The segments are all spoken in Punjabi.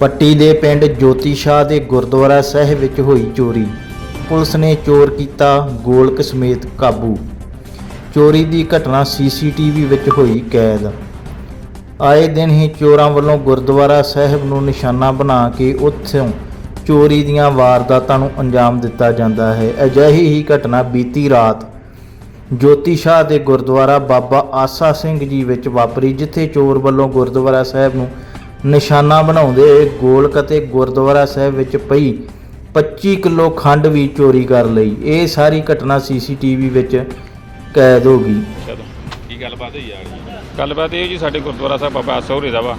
ਪੱਟੀ ਦੇ ਪਿੰਡ ਜੋਤੀ ਸ਼ਾਹ ਦੇ ਗੁਰਦੁਆਰਾ ਸਾਹਿਬ ਵਿੱਚ ਹੋਈ ਚੋਰੀ। ਪੁਲਿਸ ਨੇ ਚੋਰ ਕੀਤਾ ਗੋਲਕ ਸਮੇਤ ਕਾਬੂ। ਚੋਰੀ ਦੀ ਘਟਨਾ ਸੀਸੀਟੀਵੀ ਵਿੱਚ ਹੋਈ ਕੈਦ। ਆਏ ਦਿਨ ਹੀ ਚੋਰਾਂ ਵੱਲੋਂ ਗੁਰਦੁਆਰਾ ਸਾਹਿਬ ਨੂੰ ਨਿਸ਼ਾਨਾ ਬਣਾ ਕੇ ਉੱਥੋਂ ਚੋਰੀ ਦੀਆਂ ਵਾਰਦਾਤਾਂ ਨੂੰ ਅੰਜਾਮ ਦਿੱਤਾ ਜਾਂਦਾ ਹੈ। ਅਜਿਹੀ ਹੀ ਘਟਨਾ ਬੀਤੀ ਰਾਤ ਜੋਤੀ ਸ਼ਾਹ ਦੇ ਗੁਰਦੁਆਰਾ ਬਾਬਾ ਆਸਾ ਸਿੰਘ ਜੀ ਵਿੱਚ ਵਾਪਰੀ, ਜਿੱਥੇ ਚੋਰ ਵੱਲੋਂ ਗੁਰਦੁਆਰਾ ਸਾਹਿਬ ਨੂੰ ਨਿਸ਼ਾਨਾ ਬਣਾਉਂਦੇ ਹੋਏ ਗੋਲਕ ਅਤੇ ਗੁਰਦੁਆਰਾ ਸਾਹਿਬ ਵਿੱਚ ਪਈ 25 ਕਿਲੋ ਖੰਡ ਵੀ ਚੋਰੀ ਕਰ ਲਈ। ਇਹ ਸਾਰੀ ਘਟਨਾ ਸੀਸੀਟੀਵੀ ਵਿੱਚ ਕੈਦ ਹੋ ਗਈ। ਚਲੋ, ਕੀ ਗੱਲਬਾਤ ਹੋਈ ਯਾਰ? ਗੱਲਬਾਤ ਇਹ ਜੀ, ਸਾਡੇ ਗੁਰਦੁਆਰਾ ਸਾਹਿਬ ਬਾਬਾ ਆਸਾ ਦਾ ਵਾ।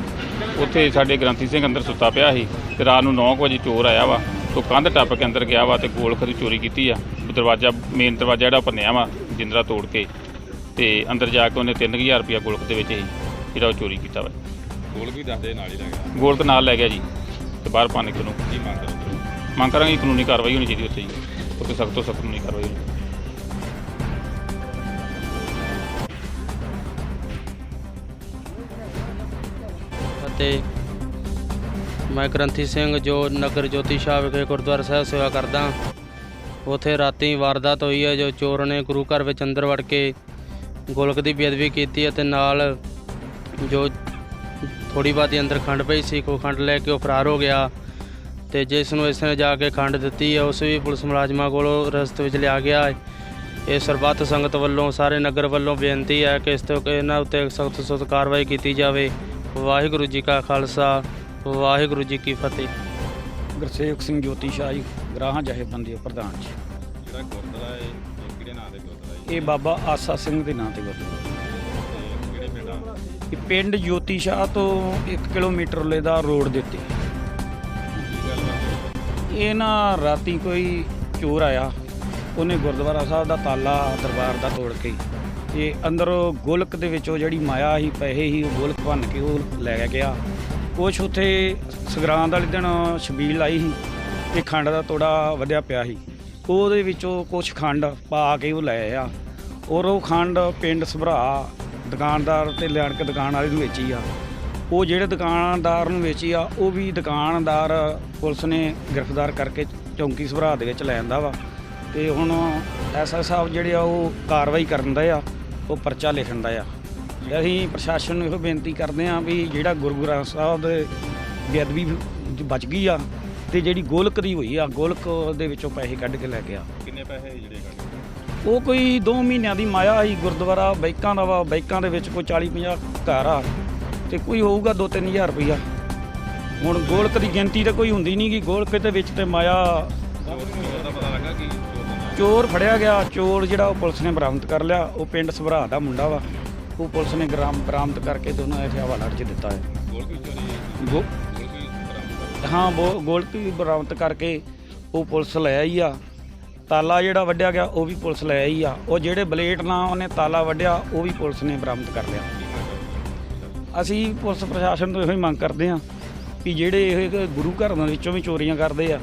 ਉੱਥੇ ਸਾਡੇ ਗ੍ਰੰਥੀ ਸਿੰਘ ਅੰਦਰ ਸੁੱਤਾ ਪਿਆ ਸੀ ਤੇ ਰਾਤ ਨੂੰ 9 ਵਜੇ ਚੋਰ ਆਇਆ ਵਾ। ਤੋ ਕੰਧ ਟੱਪ ਕੇ ਅੰਦਰ ਗਿਆ ਵਾ ਤੇ ਗੋਲਕ ਦੀ ਚੋਰੀ ਕੀਤੀ ਆ। ਦਰਵਾਜ਼ਾ ਮੇਨ ਦਰਵਾਜ਼ਾ ਜਿਹੜਾ ਭੰਨਿਆ ਵਾ, ਜਿੰਦਰਾ ਤੋੜ ਕੇ। ਤੇ ਅੰਦਰ ਜਾ ਕੇ ਉਹਨੇ 3000 ਰੁਪਇਆ ਗੋਲਕ ਦੇ ਵਿੱਚ ਹੀ ਜਿਹੜਾ ਉਹ ਚੋਰੀ ਕੀਤਾ ਵਾ। ਗੋਲ ਵੀ ਦੱਸਦੇ ਨਾਲ ਹੀ ਲੱਗ ਗਿਆ। ਗੋਲਖ ਨਾਲ ਲੈ ਗਿਆ ਜੀ ਤੇ ਬਾਹਰ ਕੇ ਉਹਨੂੰ ਕੀ ਮੰਗ ਕਰੋ ਮੰਗ ਕਰਾਂਗੇ ਕਾਨੂੰਨੀ ਕਾਰਵਾਈ ਹੋਣੀ ਚਾਹੀਦੀ ਉੱਥੇ ਜੀ। ਉੱਥੇ ਸਖਤ ਤੋਂ ਸਖਤ ਕਾਨੂੰਨੀ ਕਾਰਵਾਈ ਹੋਣੀ। ਅਤੇ ਮੈਂ ਗ੍ਰੰਥੀ ਸਿੰਘ ਜੋ ਨਗਰ ਜੋਤੀ ਸ਼ਾਹ ਵਿਖੇ ਗੁਰਦੁਆਰਾ ਸਾਹਿਬ ਸੇਵਾ ਕਰਦਾ ਉਥੇ ਰਾਤੀ ਵਾਰਦਾਤ ਹੋਈ ਹੈ ਜੋ ਚੋਰ ਨੇ ਗੁਰੂ ਘਰ ਵਿੱਚ ਅੰਦਰ ਵੜ ਕੇ ਗੋਲਕ ਦੀ ਬੇਅਦਬੀ ਕੀਤੀ ਅਤੇ ਨਾਲ ਜੋ ਥੋੜੀ ਬਾਤੀ ਅੰਦਰ ਖੰਡ ਪਈ ਸੀ ਕੋ ਖੰਡ ਲੈ ਕੇ ਉਹ ਫਰਾਰ ਹੋ ਗਿਆ ਤੇ ਜਿਸ ਨੂੰ ਇਸ ਨੇ ਜਾ ਕੇ ਖੰਡ ਦਿੱਤੀ ਹੈ ਉਸ ਵੀ ਪੁਲਿਸ ਮੁਲਾਜ਼ਮਾਂ ਕੋਲੋਂ ਰਸਤੇ ਵਿੱਚ ਲਿਆ ਗਿਆ ਹੈ। ਇਹ ਸਰਬੱਤ ਸੰਗਤ ਵੱਲੋਂ ਸਾਰੇ ਨਗਰ ਵੱਲੋਂ ਬੇਨਤੀ ਹੈ ਕਿ ਇਸ ਤੋਂ ਇਹਨਾਂ ਉੱਤੇ ਸਖਤ ਸਖਤ ਕਾਰਵਾਈ ਕੀਤੀ ਜਾਵੇ। ਵਾਹਿਗੁਰੂ ਜੀ ਕਾ ਖਾਲਸਾ ਵਾਹਿਗੁਰੂ ਜੀ ਕੀ ਫਤਿਹ। ਗੁਰਸੇਵਕ ਸਿੰਘ ਜੋਤੀ ਸ਼ਾਹ ਜੀ ਗ੍ਰਾਹਾਂ ਜਥੇਬੰਦੀ ਦੇ ਪ੍ਰਧਾਨ ਜੀ। ਜਿਹੜਾ ਗੁਰਦੁਆਰਾ ਹੈ ਇਹ ਕਿਹੜੇ ਨਾਂ ਦੇ ਗੁਰਦੁਆਰਾ ਹੈ ਇਹ ਬਾਬਾ ਆਸਾ ਸਿੰਘ ਦੇ ਨਾਂ ਤੇ ਗੁਰਦੁਆਰਾ। ਪਿੰਡ ਜੋਤੀ ਸ਼ਾਹ ਤੋਂ 1 ਕਿਲੋਮੀਟਰ ਉਲੇ ਦਾ ਰੋਡ ਦੇ ਉੱਤੇ। ਇਹ ਨਾ ਰਾਤੀ ਕੋਈ ਚੋਰ ਆਇਆ। ਉਹਨੇ ਗੁਰਦੁਆਰਾ ਸਾਹਿਬ ਦਾ ਤਾਲਾ ਦਰਬਾਰ ਦਾ ਤੋੜ ਕੇ ਤੇ ਅੰਦਰੋਂ ਗੋਲਕ ਦੇ ਵਿੱਚੋਂ ਜਿਹੜੀ ਮਾਇਆ ਸੀ, ਪੈਸੇ ਸੀ, ਉਹ ਗੋਲਕ ਭੰਨ ਕੇ ਉਹ ਲੈ ਗਿਆ। ਕੁਛ ਉੱਥੇ ਸੰਗਰਾਂਦ ਵਾਲੇ ਦਿਨ ਛਬੀਲ ਆਈ ਸੀ ਤੇ ਖੰਡ ਦਾ ਤੋੜਾ ਵਧਿਆ ਪਿਆ ਸੀ। ਉਹਦੇ ਵਿੱਚੋਂ ਕੁਛ ਖੰਡ ਪਾ ਕੇ ਉਹ ਲੈ ਆ ਔਰ ਉਹ ਖੰਡ ਪਿੰਡ ਸਭਰਾ ਦੁਕਾਨਦਾਰ ਤੇ ਲਿਆਣ ਕੇ ਦੁਕਾਨ ਵਾਲੇ ਨੂੰ ਵੇਚੀ ਆ। ਉਹ ਜਿਹੜੇ ਦੁਕਾਨਦਾਰ ਨੂੰ ਵੇਚੀ ਆ, ਉਹ ਵੀ ਦੁਕਾਨਦਾਰ ਪੁਲਿਸ ਨੇ ਗ੍ਰਿਫਤਾਰ ਕਰਕੇ ਚੌਂਕੀ ਸਭਰਾ ਦੇ ਵਿੱਚ ਲੈ ਜਾਂਦਾ ਵਾ। ਤੇ ਹੁਣ ਐਸਐਸ ਸਾਹਿਬ ਜਿਹੜੇ ਆ, ਉਹ ਕਾਰਵਾਈ ਕਰਨ ਦਾ ਆ, ਉਹ ਪਰਚਾ ਲਿਖਣ ਦਾ ਆ। ਅਸੀਂ ਪ੍ਰਸ਼ਾਸਨ ਨੂੰ ਇਹੋ ਬੇਨਤੀ ਕਰਦੇ ਆ ਵੀ ਜਿਹੜਾ ਗੁਰੂ ਗ੍ਰੰਥ ਸਾਹਿਬ ਦੇ ਬੇਅਦਬੀ ਬਚ ਗਈ ਆ, ਤੇ ਜਿਹੜੀ ਗੋਲਕ ਦੀ ਹੋਈ ਆ, ਗੋਲਕ ਦੇ ਵਿੱਚੋਂ ਪੈਸੇ ਕੱਢ ਕੇ ਲੈ ਗਿਆ ਕਿੰਨੇ ਪੈਸੇ ਜਿਹੜੇ ਕੱਢੇ? ਉਹ ਕੋਈ 2 ਮਹੀਨਿਆਂ ਦੀ ਮਾਇਆ ਸੀ ਗੁਰਦੁਆਰਾ ਬਾਈਕਾਂ ਦਾ ਵਾ ਬਾਈਕਾਂ ਦੇ ਵਿੱਚ ਕੋਈ 40 50 ਘਰ ਆ ਤੇ ਕੋਈ ਹੋਊਗਾ 2-3000 ਰੁਪਈਆ। ਹੁਣ ਗੋਲਕ ਦੀ ਗਿਣਤੀ ਤਾਂ ਕੋਈ ਹੁੰਦੀ ਨਹੀਂ ਗੀ ਗੋਲਕ ਦੇ ਵਿੱਚ ਤੇ ਮਾਇਆ ਚੋਰ ਫੜਿਆ ਗਿਆ, ਚੋਰ ਜਿਹੜਾ ਉਹ ਪੁਲਿਸ ਨੇ ਬਰਾਮਦ ਕਰ ਲਿਆ, ਉਹ ਪਿੰਡ ਸਭਰਾ ਦਾ ਮੁੰਡਾ ਵਾ। ਉਹ ਪੁਲਿਸ ਨੇ ਗ੍ਰਾਮ, ਬਰਾਮਦ ਕਰਕੇ ਦੋਨਾਂ ਇਹ ਹਵਾਲਾ 'ਚ ਦਿੱਤਾ ਹੈ। ਗੋ- ਹਾਂ, ਬੋ- ਗੋਲਕ ਵੀ ਬਰਾਮਦ ਕਰਕੇ ਉਹ ਪੁਲਿਸ ਲੈ ਆਈ ਆ। ਤਾਲਾ ਜਿਹੜਾ ਵੱਢਿਆ ਗਿਆ, ਉਹ ਵੀ ਪੁਲਿਸ ਲੈ ਆਈ ਆ। ਉਹ ਜਿਹੜੇ ਬਲੇਡ ਨਾਲ ਉਹਨੇ ਤਾਲਾ ਵੱਢਿਆ, ਉਹ ਵੀ ਪੁਲਿਸ ਨੇ ਬਰਾਮਦ ਕਰ ਲਿਆ। ਅਸੀਂ ਪੁਲਿਸ ਪ੍ਰਸ਼ਾਸਨ ਤੋਂ ਇਹੋ ਹੀ ਮੰਗ ਕਰਦੇ ਹਾਂ ਕਿ ਜਿਹੜੇ ਇਹ ਗੁਰੂ ਘਰ ਦੇ ਵਿੱਚੋਂ ਵੀ ਚੋਰੀਆਂ ਕਰਦੇ ਆ,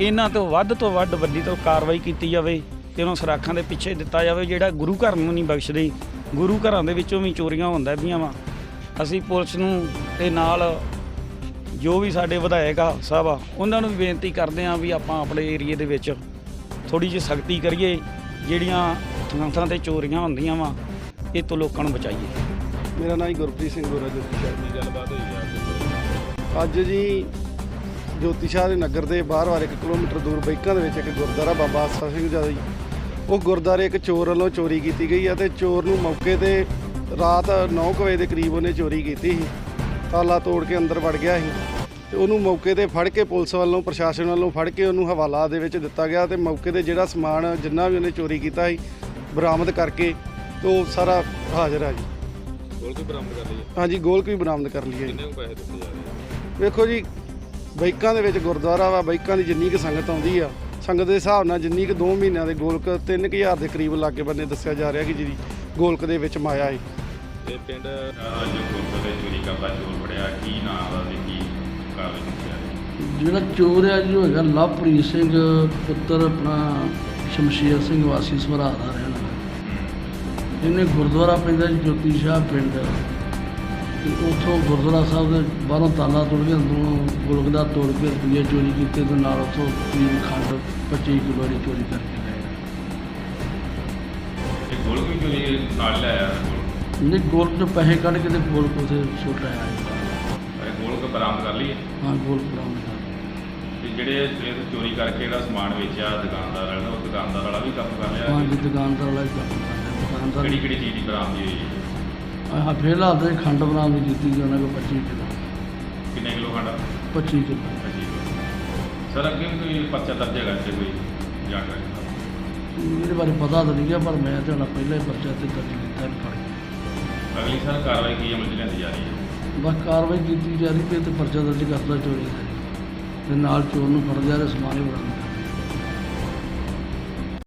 ਇਹਨਾਂ ਤੋਂ ਵੱਧ ਤੋਂ ਵੱਧ ਵੱਡੀ ਤੋਂ ਕਾਰਵਾਈ ਕੀਤੀ ਜਾਵੇ ਤੇ ਉਹਨਾਂ ਸਰਾਖਾਂ ਦੇ ਪਿੱਛੇ ਦਿੱਤਾ ਜਾਵੇ, ਜਿਹੜਾ ਗੁਰੂ ਘਰ ਨੂੰ ਨਹੀਂ ਬਖਸ਼ਦੇ। ਗੁਰੂ ਘਰਾਂ ਦੇ ਵਿੱਚੋਂ ਵੀ ਚੋਰੀਆਂ ਹੁੰਦਾ ਪਈਆਂ ਵਾ। ਅਸੀਂ ਪੁਲਿਸ ਨੂੰ ਤੇ ਨਾਲ ਜੋ ਵੀ ਸਾਡੇ ਵਿਧਾਇਕ ਆ, ਸਾਹਿਬ ਆ, ਉਹਨਾਂ ਨੂੰ ਵੀ ਬੇਨਤੀ ਕਰਦੇ ਹਾਂ ਵੀ ਆਪਾਂ ਆਪਣੇ ਏਰੀਏ ਦੇ ਵਿੱਚ ਥੋੜੀ ਜਿਹੀ ਸਖਤੀ ਕਰੀਏ, ਜਿਹੜੀਆਂ ਥਾਂ ਥਾਂ ਤੇ ਚੋਰੀਆਂ ਹੁੰਦੀਆਂ ਵਾ, ਇਹ ਤੋਂ ਲੋਕਾਂ ਨੂੰ ਬਚਾਈਏ। ਮੇਰਾ ਨਾਮ ਗੁਰਪ੍ਰੀਤ ਸਿੰਘ ਗੋਰਾ ਜੋਤੀ ਸ਼ਾਹ ਕੀ ਗੱਲਬਾਤ ਹੋਈ ਯਾਰ ਅੱਜ ਜੀ ਜੋਤੀ ਸ਼ਾਹ ਦੇ ਨਗਰ ਦੇ ਬਾਹਰ ਵਾਰ 1 ਕਿਲੋਮੀਟਰ ਦੂਰ ਬੈਕਾਂ ਦੇ ਵਿੱਚ ਇੱਕ ਗੁਰਦੁਆਰਾ ਬਾਬਾ ਆਸਾ ਸਿੰਘ ਜੀ ਦਾ ਜੀ। ਉਹ ਗੁਰਦੁਆਰੇ ਇੱਕ ਚੋਰ ਵੱਲੋਂ ਚੋਰੀ ਕੀਤੀ ਗਈ ਆ ਤੇ ਚੋਰ ਨੂੰ ਮੌਕੇ ਤੇ ਰਾਤ 9 ਵਜੇ ਦੇ ਕਰੀਬ ਉਹਨੇ ਚੋਰੀ ਕੀਤੀ ਸੀ। ਤਾਲਾ ਤੋੜ ਕੇ ਅੰਦਰ ਵੜ ਗਿਆ ਸੀ। ਤੇ ਉਹਨੂੰ ਮੌਕੇ ਤੇ ਫੜ ਕੇ ਪੁਲਿਸ ਵੱਲੋਂ ਪ੍ਰਸ਼ਾਸਨ ਵੱਲੋਂ ਫੜ ਕੇ ਉਹਨੂੰ ਹਵਾਲਾ ਦੇ ਵਿੱਚ ਦਿੱਤਾ ਗਿਆ ਤੇ ਮੌਕੇ ਤੇ ਜਿਹੜਾ ਸਮਾਨ ਜਿੰਨਾ ਵੀ ਉਹਨੇ ਚੋਰੀ ਕੀਤਾ ਸੀ ਬਰਾਮਦ ਕਰਕੇ ਤੇ ਉਹ ਸਾਰਾ ਹਾਜ਼ਰ ਆ ਜੀ। ਗੋਲ ਵੀ ਬਰਾਮਦ ਕਰ ਲਈ। ਹਾਂਜੀ ਗੋਲਕ ਵੀ ਬਰਾਮਦ ਕਰ ਲਈ ਹੈ ਜੀ। ਕਿੰਨੇ ਕੁ ਪੈਸੇ ਦਿੱਤੇ ਜਾ ਰਹੇ ਆ? ਵੇਖੋ ਜੀ ਬਾਈਕਾਂ ਦੇ ਵਿੱਚ ਗੁਰਦੁਆਰਾ ਵਾ ਬਾਈਕਾਂ ਦੀ ਜਿੰਨੀ ਕੁ ਸੰਗਤ ਆਉਂਦੀ ਆ ਸੰਗਤ ਦੇ ਹਿਸਾਬ ਨਾਲ ਜਿੰਨੀ ਕੁ 2 ਮਹੀਨਿਆਂ ਦੇ ਗੋਲਕ 3000 ਦੇ ਕਰੀਬ ਲਾਗੇ ਬੰਨੇ ਦੱਸਿਆ ਜਾ ਰਿਹਾ ਕਿ ਜਿਹੜੀ ਗੋਲਕ ਦੇ ਵਿੱਚ ਮਾਇਆ ਹੈ ਤੇ ਪਿੰਡ ਜੋ ਗੁਰਦੁਆਰੇ ਚੋਰੀ ਕਰਦਾ ਚੋਰ ਫੜਿਆ ਕੀ ਨਾਮ ਦਾ ਤੇ ਕੀ ਕਾਰਵਾਈ ਕੀਤੀ ਜਾ ਰਹੀ ਹੈ ਜਿਹੜਾ ਚੋਰ ਹੈ ਜੀ ਉਹ ਹੈਗਾ ਲਵਪ੍ਰੀਤ ਸਿੰਘ ਪੁੱਤਰ ਆਪਣਾ ਸ਼ਮਸ਼ੀਰ ਸਿੰਘ ਵਾਸੀ ਸਵਰਾ ਦਾ ਰਹਿਣ ਵਾਲਾ। ਇਹਨੇ ਗੁਰਦੁਆਰਾ ਪੈਂਦਾ ਜੀ ਜੋਤੀ ਸ਼ਾਹ ਪਿੰਡ। ਤੇ ਉੱਥੋਂ ਗੁਰਦੁਆਰਾ ਸਾਹਿਬ ਦੇ ਬਾਹਰੋਂ ਤਾਲਾ ਤੋੜ ਕੇ ਅੰਦਰੋਂ ਗੁਲਕ ਦਾ ਤੋੜ ਕੇ ਰੁਪਈਏ ਚੋਰੀ ਕੀਤੇ ਤੇ ਨਾਲ ਉੱਥੋਂ ਤੀਨ ਖੰਡ 25 ਕਿਲੋ ਦੀ ਚੋਰੀ ਕਰਕੇ ਲੈ ਗਏ ਇਹ ਚੋਰੀ ਨਾਲ ਲਿਆਇਆ ਗੋਲਕ ਚੋਂ ਪੈਸੇ ਕੱਢ ਕੇ ਤੇ ਗੋਲਕ ਉਥੇ ਸੁੱਟ ਆਇਆ ਬਰਾਮਦ ਕਰ ਲਈ ਹੈ ਹਾਂ ਗੋਲਕ ਬਰਾਮਦ ਕਰ ਤੇ ਜਿਹੜੇ ਸਵੇਰ ਤੋਂ ਚੋਰੀ ਕਰਕੇ ਜਿਹੜਾ ਸਮਾਨ ਵੇਚਿਆ ਦੁਕਾਨਦਾਰ ਵਾਲਾ ਉਹ ਦੁਕਾਨਦਾਰ ਵਾਲਾ ਵੀ ਕੰਮ ਕਰ ਲਿਆ? ਹਾਂ ਜੀ ਦੁਕਾਨਦਾਰ ਵਾਲਾ ਹੀ ਕੰਮ ਕਰਦਾ ਦੁਕਾਨਦਾਰ ਕਿਹੜੀ ਕਿਹੜੀ ਚੀਜ਼ ਦੀ ਬਰਾਮਦੀ ਹੋਈ ਹੈ ਆਹ ਤੇ ਖੰਡ ਬਰਾਮਦ ਕੀਤੀ ਜੀ ਉਹਨਾਂ ਕੋਲ 25 ਕਿਲੋ। ਕਿੰਨੇ ਕਿਲੋ ਖੰਡ? 25 ਕਿਲੋ। ਸਰ ਅੱਗੇ ਵੀ ਕੋਈ ਪਰਚਾ ਦਰਜ ਹੈਗਾ ਇੱਥੇ ਕੋਈ ਜਾਣਕਾਰੀ ਇਹਦੇ ਬਾਰੇ ਪਤਾ ਤਾਂ ਨਹੀਂ ਗਿਆ ਪਰ ਮੈਂ ਤੇ ਹੁਣ ਪਹਿਲਾਂ ਹੀ ਪਰਚਾ ਤੇ ਦਰਜ ਕੀਤਾ ਫੜ ਅਗਲੀ ਸਰ ਕਾਰਵਾਈ ਕੀ ਅਮਲ ਚ ਲਿਆਂਦੀ ਜਾ ਰਹੀ ਹੈ? ਬਸ ਕਾਰਵਾਈ ਕੀਤੀ ਜਾ ਰਹੀ ਹੈ ਤੇ ਪਰਚਾ ਦਰਜ ਕਰਦਾ ਚੋਰੀ ਦਾ। ਤੇ ਨਾਲ ਚੋਰ ਨੂੰ ਫੜ ਲਿਆ ਤੇ ਸਮਾਨ ਹੀ ਬਰਾਮਦ